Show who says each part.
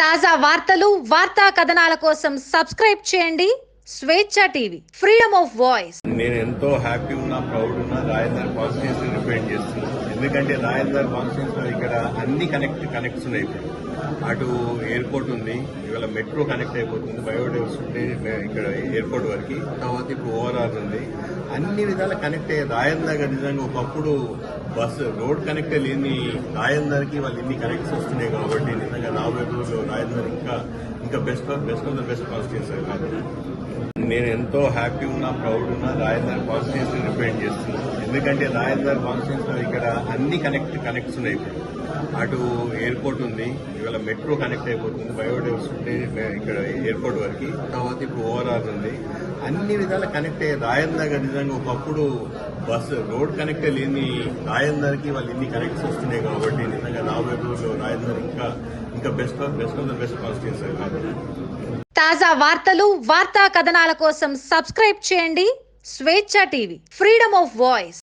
Speaker 1: తాజా వార్తలు వార్తా కథనాల కోసం సబ్స్క్రైబ్ చేయండి. స్వేచ్ఛ టీవీ ఫ్రీడమ్ ఆఫ్ వాయిస్.
Speaker 2: నేను ఎంతో హ్యాపీ ఉన్నా ప్రౌడ్ ఉన్నా రాజేందర్ కాన్స్టిట్యూన్స్ రిప్రజెంట్ చేస్తున్నాను ఎందుకంటే రాజేందర్ కాన్స్టిట్యూన్స్ ఇక్కడ అన్ని కనెక్ట్ కనెక్ట్స్ ఉన్నాయి. ఇప్పుడు అటు ఎయిర్పోర్ట్ ఉంది ఇవాళ మెట్రో కనెక్ట్ అయిపోతుంది బయోడైవర్సిటీ ఇక్కడ ఎయిర్పోర్ట్ వరకు. తర్వాత ఇప్పుడు ఓవరాల్ ఉంది. అన్ని విధాల కనెక్ట్ అయ్యే రాజేందర్ నిజంగా ఒకప్పుడు బస్సు రోడ్ కనెక్ట్ లేని రాజేందర్కి వాళ్ళు ఇన్ని కనెక్ట్స్ వస్తున్నాయి కాబట్టి నిజంగా రాబోయే రోజుల్లో రాజేందర్ ఇంకా ఇంకా best best of the best constituencies నేను ఎంతో హ్యాపీ ఉన్నా ప్రౌడ్ ఉన్నా రాజేందర్ కాన్స్టిట్యూన్స్ రిప్రజెంట్ చేస్తున్నాను ఎందుకంటే రాజేందర్ కాన్స్టిట్యూన్స్లో ఇక్కడ అన్ని కనెక్ట్ కనెక్ట్స్ ఉన్నాయి ఇప్పుడు. అటు ఎయిర్పోర్ట్ ఉంది. ఇవాళ మెట్రో కనెక్ట్ అయిపోతుంది. బయోడైవర్సిటీ ఇక్కడ ఎయిర్పోర్ట్ వరకు. తర్వాత ఇప్పుడు ఓవరాల్ ఉంది. అన్ని విధాల కనెక్ట్ అయ్యే రాజేందర్ నిజంగా ఒకప్పుడు బస్సు రోడ్ కనెక్ట్ లేని రాజేందర్కి వాళ్ళు ఇన్ని కనెక్ట్స్ వస్తున్నాయి కాబట్టి నిజంగా రాబోయే రోజుల్లో రాజేందర్ ఇంకా ఇంకా best best of the best constituencies
Speaker 1: తాజా వార్తలు వార్తా కథనాల కోసం సబ్స్క్రైబ్ చేయండి. స్వేచ్ఛ టీవీ. Freedom of voice